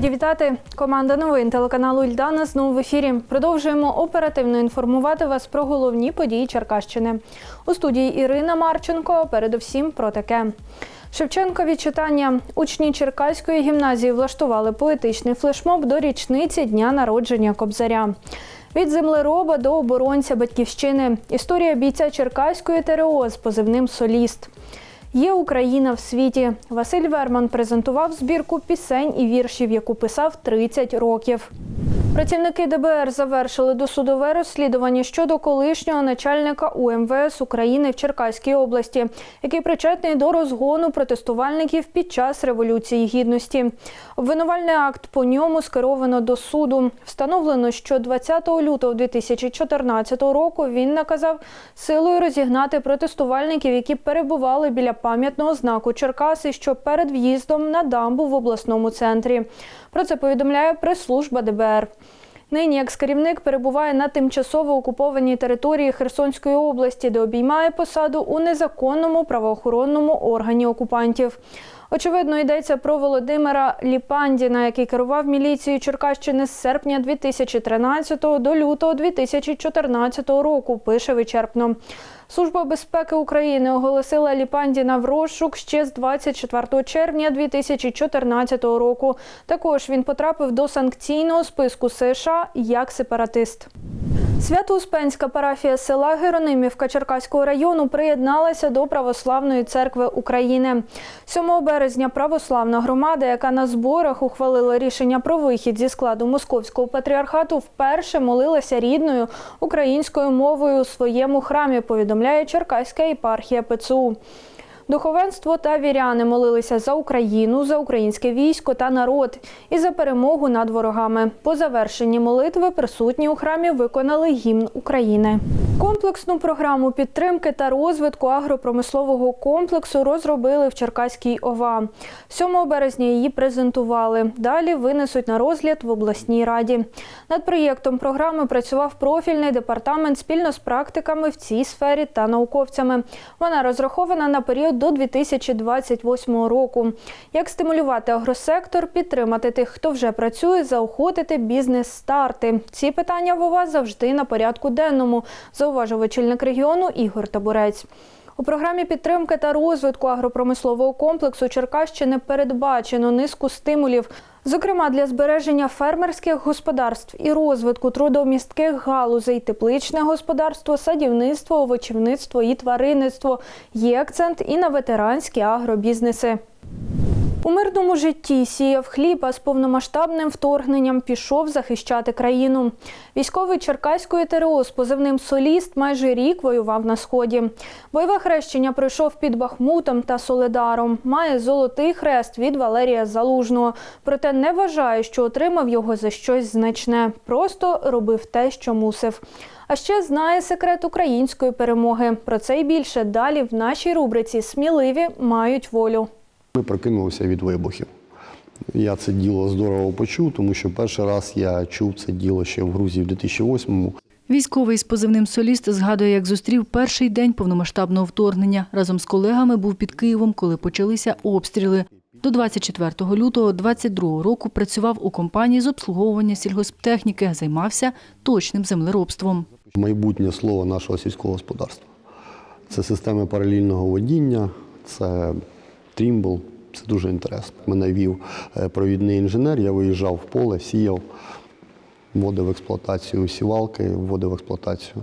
Раді вітати. Команда новин телеканалу Ільдана знову в ефірі. Продовжуємо оперативно інформувати вас про головні події Черкащини. У студії Ірина Марченко. Передусім про таке. Шевченкові читання. Учні Черкаської гімназії влаштували поетичний флешмоб до річниці дня народження Кобзаря. Від землероба до оборонця батьківщини. Історія бійця Черкаської ТРО з позивним Соліст. Є Україна в світі. Василь Верман презентував збірку пісень і віршів, яку писав 30 років. Працівники ДБР завершили досудове розслідування щодо колишнього начальника УМВС України в Черкаській області, який причетний до розгону протестувальників під час революції гідності. Обвинувальний акт по ньому скеровано до суду. Встановлено, що 20 лютого 2014 року він наказав силою розігнати протестувальників, які перебували біля пам'ятного знаку Черкаси, що перед в'їздом на дамбу в обласному центрі. Про це повідомляє прес-служба ДБР. Нині екс-керівник перебуває на тимчасово окупованій території Херсонської області, де обіймає посаду у незаконному правоохоронному органі окупантів. Очевидно, йдеться про Володимира Ліпандіна, який керував міліцією Черкащини з серпня 2013 до лютого 2014 року. Пише вичерпно. Служба безпеки України оголосила Ліпандіна в розшук ще з 24 червня 2014 року. Також він потрапив до санкційного списку США як сепаратист. Свято-Успенська парафія села Геронимівка Черкаського району приєдналася до Православної церкви України. 7 березня православна громада, яка на зборах ухвалила рішення про вихід зі складу московського патріархату, вперше молилася рідною українською мовою у своєму храмі. Повідомляє Черкаська єпархія ПЦУ. Духовенство та віряни молилися за Україну, за українське військо та народ і за перемогу над ворогами. По завершенні молитви присутні у храмі виконали гімн України. Комплексну програму підтримки та розвитку агропромислового комплексу розробили в Черкаській ОВА. 7 березня її презентували. Далі винесуть на розгляд в обласній раді. Над проєктом програми працював профільний департамент спільно з практиками в цій сфері та науковцями. Вона розрахована на період до 2028 року. Як стимулювати агросектор, підтримати тих, хто вже працює, заохотити бізнес-старти. Ці питання в ОВА завжди на порядку денному, зауважив очільник регіону Ігор Табурець. У програмі підтримки та розвитку агропромислового комплексу Черкащини передбачено низку стимулів, зокрема для збереження фермерських господарств і розвитку трудомістких галузей, тепличне господарство, садівництво, овочівництво і тваринництво. Є акцент і на ветеранські агробізнеси. У мирному житті сіяв хліб, а з повномасштабним вторгненням пішов захищати країну. Військовий Черкаської ТРО з позивним Соліст майже рік воював на сході. Бойове хрещення пройшов під Бахмутом та Соледаром. Має золотий хрест від Валерія Залужного. Проте не вважає, що отримав його за щось значне. Просто робив те, що мусив. А ще знає секрет української перемоги. Про це й більше далі в нашій рубриці Сміливі мають волю. Ми прокинулися від вибухів. Я це діло здорово почув, тому що перший раз я чув це діло ще в Грузії в 2008-му. Військовий з позивним соліст згадує, як зустрів перший день повномасштабного вторгнення. Разом з колегами був під Києвом, коли почалися обстріли. До 24 лютого 22 року працював у компанії з обслуговування сільгосптехніки, займався точним землеробством. Майбутнє слово нашого сільського господарства. Це системи паралельного водіння, це трімбл. Це дуже інтересно. Мене вів е, провідний інженер, я виїжджав в поле, сіяв, вводив в експлуатацію сівалки, вводив в експлуатацію,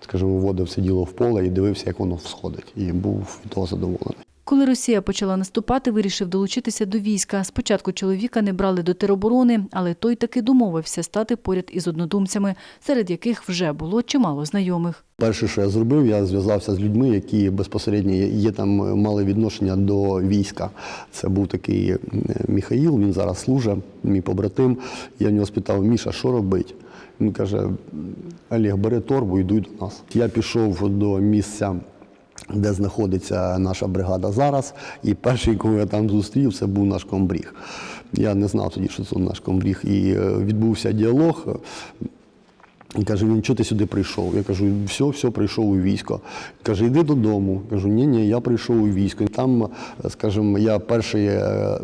скажімо, вводив це діло в поле і дивився, як воно всходить. І був від того задоволений. Коли Росія почала наступати, вирішив долучитися до війська. Спочатку чоловіка не брали до тероборони, але той таки домовився стати поряд із однодумцями, серед яких вже було чимало знайомих. Перше, що я зробив, я зв'язався з людьми, які безпосередньо є там мали відношення до війська. Це був такий е, Міхаїл, він зараз служить, мій побратим. Я в нього спитав, Міша, що робить? Він каже: Олег, бери торбу, йдуй до нас. Я пішов до місця. Де знаходиться наша бригада зараз, і перший, кого я там зустрів, це був наш комбріг. Я не знав тоді, що це наш комбріг. І е, відбувся діалог. Він каже, він чого ти сюди прийшов? Я кажу, все, все, прийшов у військо. Каже, йди додому. Кажу, ні, ні, я прийшов у військо. І там, скажімо, я перший е,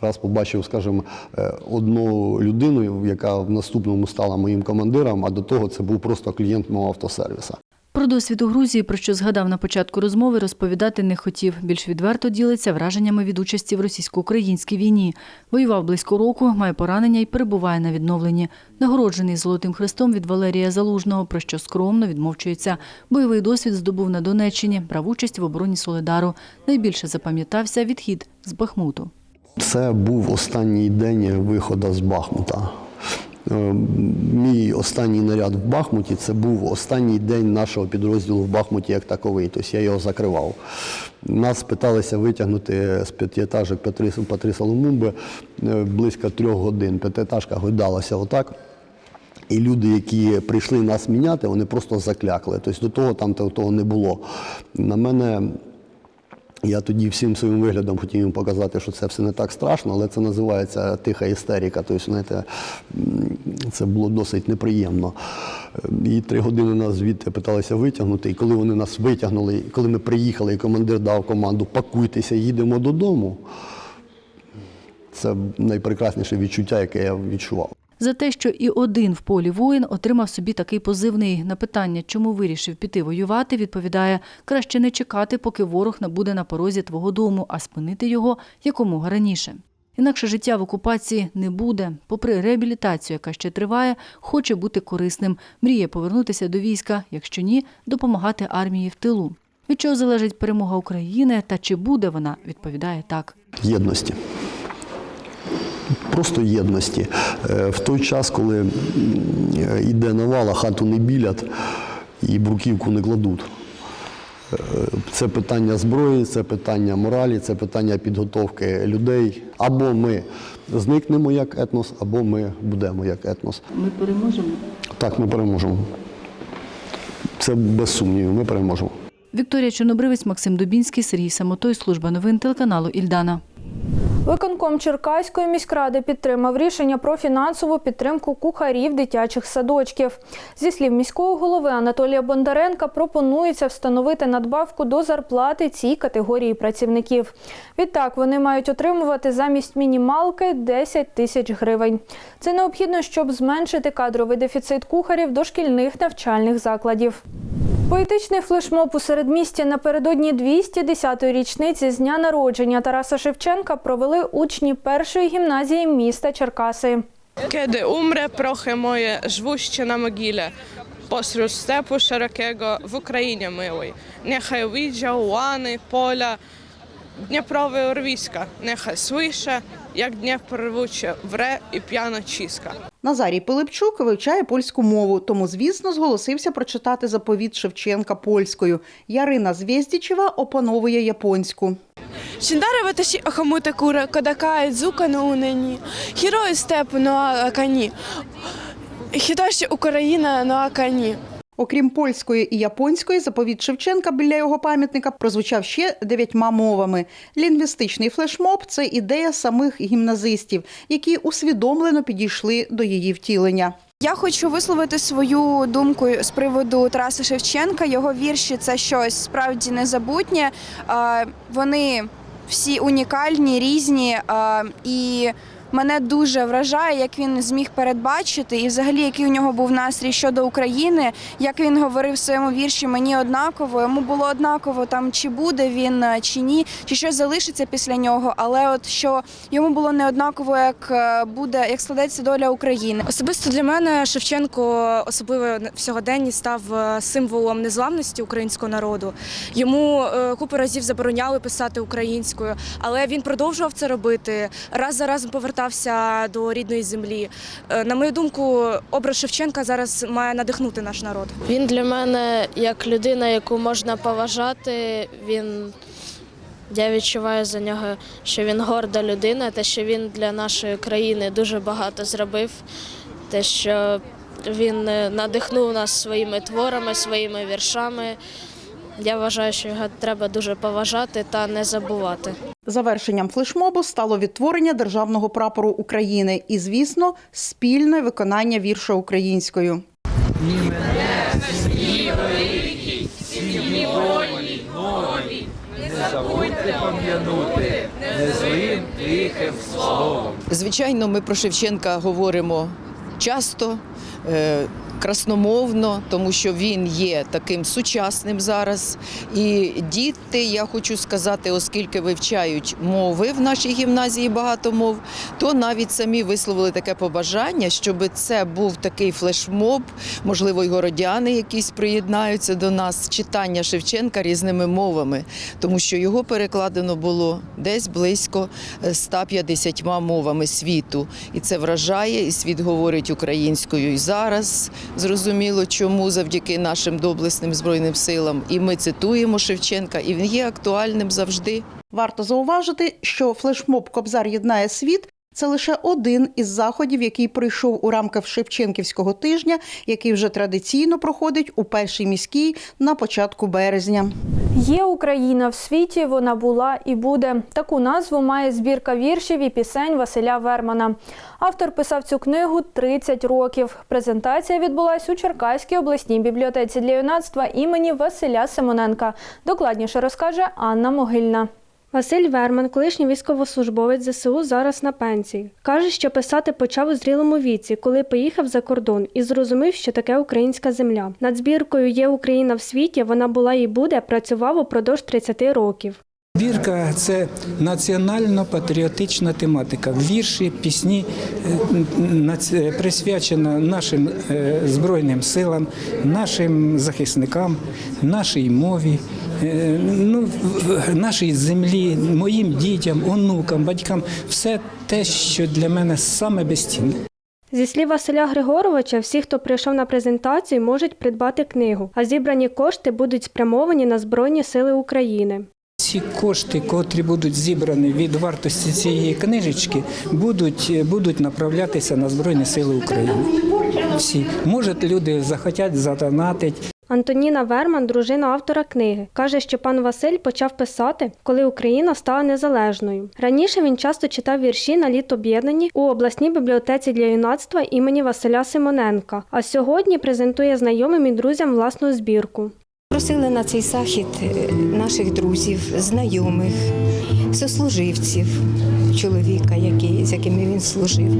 раз побачив, скажімо, е, одну людину, яка в наступному стала моїм командиром, а до того це був просто клієнт мого автосервіса. Про досвід у Грузії, про що згадав на початку розмови, розповідати не хотів. Більш відверто ділиться враженнями від участі в російсько-українській війні. Воював близько року, має поранення і перебуває на відновленні. Нагороджений Золотим Хрестом від Валерія Залужного, про що скромно відмовчується. Бойовий досвід здобув на Донеччині, брав участь в обороні Солидару. Найбільше запам'ятався відхід з Бахмуту. Це був останній день виходу з Бахмута. Е, Мій останній наряд в Бахмуті це був останній день нашого підрозділу в Бахмуті як таковий. Тобто я його закривав. Нас питалися витягнути з п'ятиетажок по три, Соломумби е, близько трьох годин. П'ятиетажка гойдалася отак. І люди, які прийшли нас міняти, вони просто заклякли. Тобто до того там того не було. На мене я тоді всім своїм виглядом хотів їм показати, що це все не так страшно, але це називається тиха істерика. Тобто, знаєте, це було досить неприємно. І три години нас звідти питалися витягнути. І коли вони нас витягнули, коли ми приїхали, і командир дав команду пакуйтеся, їдемо додому. Це найпрекрасніше відчуття, яке я відчував. За те, що і один в полі воїн отримав собі такий позивний. На питання, чому вирішив піти воювати, відповідає: краще не чекати, поки ворог набуде на порозі твого дому, а спинити його якомога раніше. Інакше життя в окупації не буде. Попри реабілітацію, яка ще триває, хоче бути корисним. Мріє повернутися до війська, якщо ні, допомагати армії в тилу. Від чого залежить перемога України та чи буде вона, відповідає так. єдності. Просто єдності. Е, В той час, коли е, йде навала, хату не білять і бруківку не кладуть. Е, Це питання зброї, це питання моралі, це питання підготовки людей. Або ми зникнемо як етнос, або ми будемо як етнос. Ми переможемо. Так, ми переможемо. Це без сумнівів, ми переможемо. Вікторія Чорнобривець, Максим Дубінський, Сергій Самотой, служба новин телеканалу Ільдана. Виконком Черкаської міськради підтримав рішення про фінансову підтримку кухарів дитячих садочків. Зі слів міського голови Анатолія Бондаренка, пропонується встановити надбавку до зарплати цій категорії працівників. Відтак вони мають отримувати замість мінімалки 10 тисяч гривень. Це необхідно, щоб зменшити кадровий дефіцит кухарів дошкільних навчальних закладів. Поетичний флешмоб у середмісті напередодні 210-ї річниці з дня народження Тараса Шевченка провели учні першої гімназії міста Черкаси. Kiedy umrę, prochy moje, żwóście na mogile, pośród stepu szerokiego w Ukrainie myłej. Niechaj widział łany, pola, Dnieprowe urwiska, niechaj słyszę, jak Dniepr rwucie wre і п'яно чиска. Назарій Пилипчук вивчає польську мову, тому, звісно, зголосився прочитати заповіт Шевченка польською. Ярина Звєздічева опановує японську. Шиндари ваташі охомута кура, кодака дзука на унині, герої степу на коні, хіташі Україна на коні. Окрім польської і японської, заповіт Шевченка біля його пам'ятника прозвучав ще дев'ятьма мовами. Лінгвістичний флешмоб це ідея самих гімназистів, які усвідомлено підійшли до її втілення. Я хочу висловити свою думку з приводу Тараса Шевченка. Його вірші це щось справді незабутнє. Вони всі унікальні, різні. І мене дуже вражає, як він зміг передбачити, і взагалі який у нього був настрій щодо України. Як він говорив в своєму вірші, мені однаково. Йому було однаково там, чи буде він, е, чи ні, чи щось залишиться після нього. Але от що йому було не однаково, як е, буде, як складеться доля України. Особисто для мене Шевченко, особливо в сьогоденні, став е, символом незламності українського народу. Йому купу разів забороняли писати українською, але він продовжував це робити. Раз за разом повертався до рідної землі. Е, На мою думку, образ Шевченка зараз має надихнути наш народ. Він для мене як людина, яку можна поважати. Він я відчуваю за нього, що він горда людина, те, що він для нашої країни дуже багато зробив, те, що він е, надихнув нас своїми творами, своїми віршами. Я вважаю, що його треба дуже поважати та не забувати. Завершенням флешмобу стало відтворення державного прапору України і, звісно, спільне виконання вірша українською. Забудьте пом'янути, не злим тихим Звичайно, ми про Шевченка говоримо часто, е, красномовно, тому що він є таким сучасним зараз. І діти, я хочу сказати, оскільки вивчають мови в нашій гімназії багато мов, то навіть самі висловили таке побажання, щоб це був такий флешмоб, можливо, й городяни якісь приєднаються до нас, читання Шевченка різними мовами, тому що його перекладено було десь близько е, 150 мовами світу. І це вражає, і світ говорить українською і зараз. Зрозуміло, чому завдяки нашим доблесним збройним силам. І ми цитуємо Шевченка, і він є актуальним завжди. Варто зауважити, що флешмоб Кобзар єднає світ. Це лише один із заходів, який пройшов у рамках Шевченківського тижня, який вже традиційно проходить у першій міській на початку березня. Є Україна в світі, вона була і буде. Таку назву має збірка віршів і пісень Василя Вермана. Автор писав цю книгу 30 років. Презентація відбулась у Черкаській обласній бібліотеці для юнацтва імені Василя Симоненка. Докладніше розкаже Анна Могильна. Василь Верман, колишній військовослужбовець ЗСУ, зараз на пенсії. Каже, що писати почав у зрілому віці, коли поїхав за кордон і зрозумів, що таке українська земля. Над збіркою Є Україна в світі. Вона була і буде. Працював упродовж 30 років. Бірка це національно-патріотична тематика. Вірші, пісні е, наці- присвячена нашим е, збройним силам, нашим захисникам, нашій мові, е, ну, в- в- нашій землі, моїм дітям, онукам, батькам все те, що для мене саме безцінне. Зі слів Василя Григоровича, всі, хто прийшов на презентацію, можуть придбати книгу, а зібрані кошти будуть спрямовані на Збройні Сили України. Ці кошти, котрі будуть зібрані від вартості цієї книжечки, будуть, будуть направлятися на Збройні Сили України. Всі. Може, люди захотять задонатити. Антоніна Верман, дружина автора книги, каже, що пан Василь почав писати, коли Україна стала незалежною. Раніше він часто читав вірші на літ об'єднані у обласній бібліотеці для юнацтва імені Василя Симоненка, а сьогодні презентує знайомим і друзям власну збірку. Просили на цей захід е, наших друзів, знайомих, сослуживців, чоловіка, який, з якими він служив.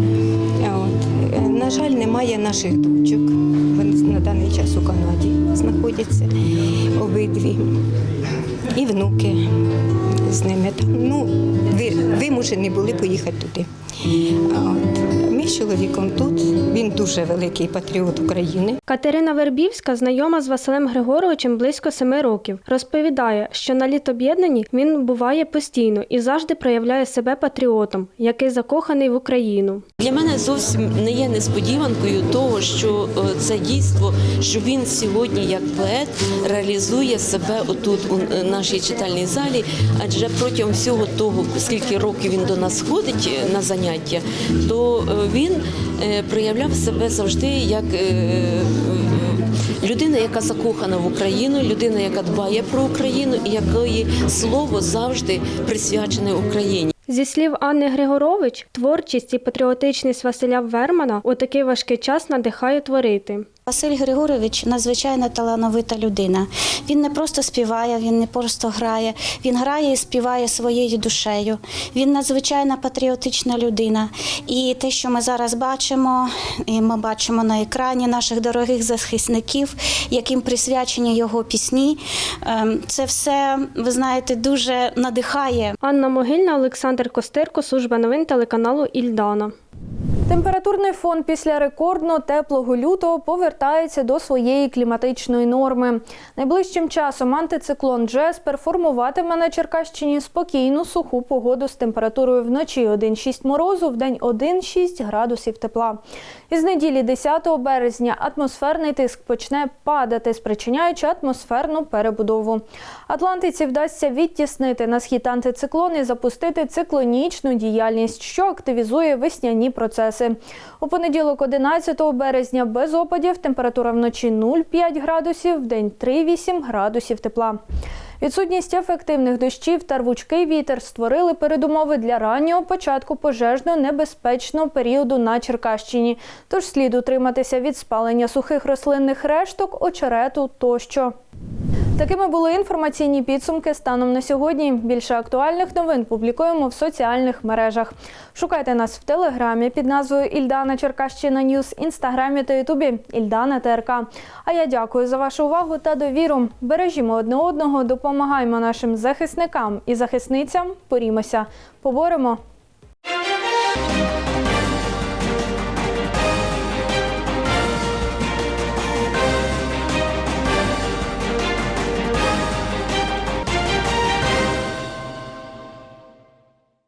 От. е, На жаль, немає наших дочок. На даний час у Канаді знаходяться обидві. І внуки з ними. Ну, ви- вимушені були поїхати туди. З чоловіком тут. Він дуже великий патріот України. Катерина Вербівська знайома з Василем Григоровичем близько семи років. Розповідає, що на літ об'єднані він буває постійно і завжди проявляє себе патріотом, який закоханий в Україну. Для мене зовсім не є несподіванкою того, що е, це дійство, що він сьогодні, як поет, реалізує себе отут у е, нашій читальній залі. Адже протягом всього того, скільки років він до нас ходить е, на заняття, то е, він е, проявляв себе завжди як е, людина, яка закохана в Україну, людина, яка дбає про Україну і якої слово завжди присвячене Україні. Зі слів Анни Григорович, творчість і патріотичність Василя Вермана у такий важкий час надихає творити. Василь Григорович надзвичайно талановита людина. Він не просто співає, він не просто грає. Він грає і співає своєю душею. Він надзвичайно патріотична людина. І те, що ми зараз бачимо, і ми бачимо на екрані наших дорогих захисників, яким присвячені його пісні. ем, Це все, ви знаєте, дуже надихає. Анна Могильна, Олександр Костирко, служба новин телеканалу Ільдана. Температурний фон після рекордно теплого лютого повертається до своєї кліматичної норми. Найближчим часом антициклон Джеспер формуватиме на Черкащині спокійну суху погоду з температурою вночі 1,6 морозу, в день 1,6 градусів тепла. Із неділі 10 березня атмосферний тиск почне падати, спричиняючи атмосферну перебудову. Атлантиці вдасться відтіснити на схід антициклон і запустити циклонічну діяльність, що активізує весняні процеси. У понеділок, 11 березня, без опадів температура вночі 0,5 градусів, вдень 3,8 градусів тепла. Відсутність ефективних дощів та рвучкий вітер створили передумови для раннього початку пожежно-небезпечного періоду на Черкащині. Тож слід утриматися від спалення сухих рослинних решток, очерету тощо. Такими були інформаційні підсумки станом на сьогодні. Більше актуальних новин публікуємо в соціальних мережах. Шукайте нас в телеграмі під назвою Ільдана Черкащина Ньюс, інстаграмі та Ютубі Ільдана ТРК. А я дякую за вашу увагу та довіру. Бережімо одне одного, допомагаємо нашим захисникам і захисницям. Порімося, поборемо